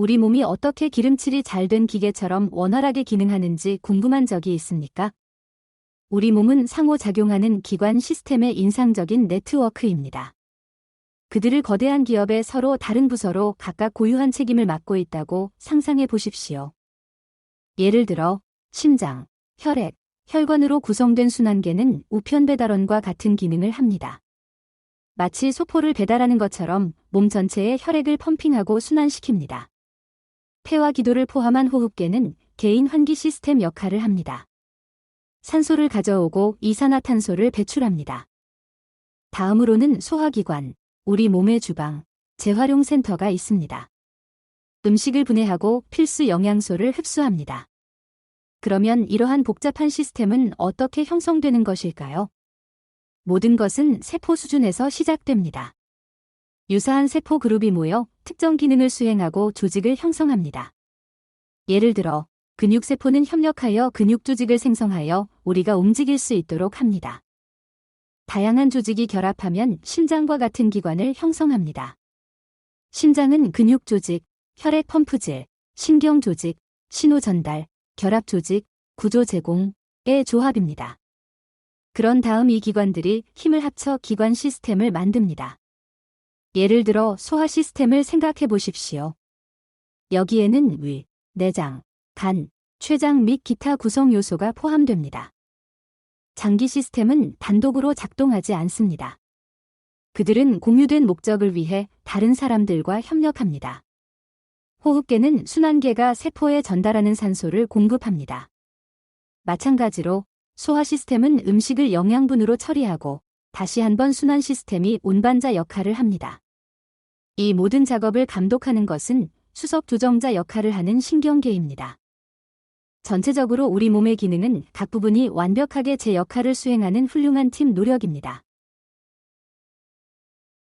우리 몸이 어떻게 기름칠이 잘 된 기계처럼 원활하게 기능하는지 궁금한 적이 있습니까? 우리 몸은 상호작용하는 기관 시스템의 인상적인 네트워크입니다. 그들을 거대한 기업의 서로 다른 부서로 각각 고유한 책임을 맡고 있다고 상상해 보십시오. 예를 들어, 심장, 혈액, 혈관으로 구성된 순환계는 우편 배달원과 같은 기능을 합니다. 마치 소포를 배달하는 것처럼 몸 전체에 혈액을 펌핑하고 순환시킵니다. 폐와 기도를 포함한 호흡계는 개인 환기 시스템 역할을 합니다. 산소를 가져오고 이산화탄소를 배출합니다. 다음으로는 소화기관, 우리 몸의 주방, 재활용 센터가 있습니다. 음식을 분해하고 필수 영양소를 흡수합니다. 그러면 이러한 복잡한 시스템은 어떻게 형성되는 것일까요? 모든 것은 세포 수준에서 시작됩니다. 유사한 세포 그룹이 모여 특정 기능을 수행하고 조직을 형성합니다. 예를 들어, 근육세포는 협력하여 근육 조직을 생성하여 우리가 움직일 수 있도록 합니다. 다양한 조직이 결합하면 심장과 같은 기관을 형성합니다. 심장은 근육 조직, 혈액 펌프질, 신경 조직, 신호 전달, 결합 조직, 구조 제공의 조합입니다. 그런 다음 이 기관들이 힘을 합쳐 기관 시스템을 만듭니다. 예를 들어 소화 시스템을 생각해 보십시오. 여기에는 위, 내장, 간, 췌장 및 기타 구성 요소가 포함됩니다. 장기 시스템은 단독으로 작동하지 않습니다. 그들은 공유된 목적을 위해 다른 사람들과 협력합니다. 호흡계는 순환계가 세포에 전달하는 산소를 공급합니다. 마찬가지로 소화 시스템은 음식을 영양분으로 처리하고 다시 한번 순환 시스템이 운반자 역할을 합니다. 이 모든 작업을 감독하는 것은 수석 조정자 역할을 하는 신경계입니다. 전체적으로 우리 몸의 기능은 각 부분이 완벽하게 제 역할을 수행하는 훌륭한 팀 노력입니다.